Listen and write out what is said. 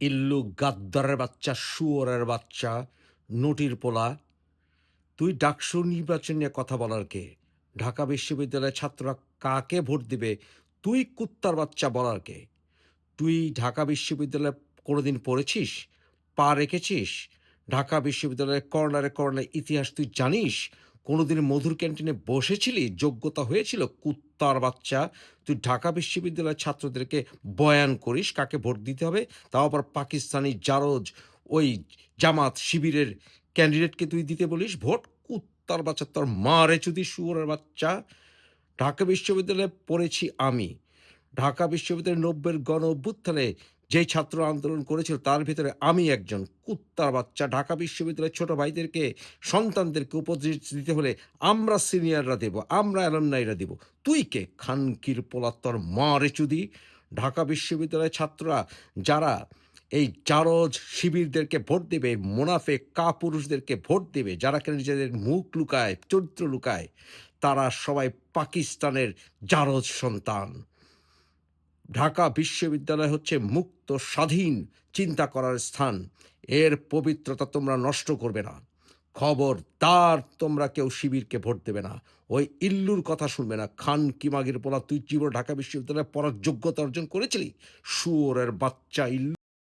ইল্লু গাদ্দারের বাচ্চা, শুয়োরের বাচ্চা, নটির পোলা। তুই ডাকসু নির্বাচন নিয়ে কথা বলার কে? ঢাকা বিশ্ববিদ্যালয়ের ছাত্ররা কাকে ভোট দিবে? তুই কুত্তার বাচ্চা বলার কে? তুই ঢাকা বিশ্ববিদ্যালয়ে কোনোদিন পড়েছিস? পা রেখেছিস? ঢাকা বিশ্ববিদ্যালয়ের কর্নারে কর্নারে ইতিহাস তুই জানিস? কোনোদিন মধুর ক্যান্টিনে বসেছিলি? যোগ্যতা হয়েছিল? কুত্তার বাচ্চা। তুই ঢাকা বিশ্ববিদ্যালয়ের ছাত্রদেরকে বয়ান করিস, কাকে ভোট দিতে হবে? তাও আবার পাকিস্তানি জারজ, ওই জামাত শিবিরের ক্যান্ডিডেটকে তুই দিতে বলিস? ভোট? কুত্তার বাচ্চা, তোর মা রে চুদি শুয়োরের বাচ্চা। ঢাকা বিশ্ববিদ্যালয়ে পড়েছি আমি। ঢাকা বিশ্ববিদ্যালয়ের নব্বের গণ অভ্যুত্থানে যেই ছাত্র আন্দোলন করেছিল, তার ভিতরে আমি একজন কুত্তার বাচ্চা। ঢাকা বিশ্ববিদ্যালয়ের ছোট ভাইদেরকে, সন্তানদেরকে উপদেশ দিতে হলে আমরা সিনিয়ররা দেব, আমরা অ্যালমনাইরা দেব। তুই কে? খানকির পোলা তোর মা রে চুদি ঢাকা বিশ্ববিদ্যালয়ের ছাত্ররা যারা এই জারজ শিবিরদেরকে ভোট দেবে, মুনাফে কা পুরুষদেরকে ভোট দেবে, যারা কিনা নিজেদের মুখ লুকায়, চরিত্র লুকায়, তারা সবাই পাকিস্তানের জারজ সন্তান। ঢাকা বিশ্ববিদ্যালয় হচ্ছে মুক্ত, স্বাধীন, চিন্তা করার স্থান। এর পবিত্রতা তোমরা নষ্ট করবে না। খবর তার তোমরা কেউ শিবিরকে ভোট দেবে না। ওই ইল্লুর কথা শুনবে না। খান কিমাগির পোলা, তুই জীবন ঢাকা বিশ্ববিদ্যালয়ে পড়ার যোগ্যতা অর্জন করেছিলি? শুয়োরের বাচ্চা ইল্লু।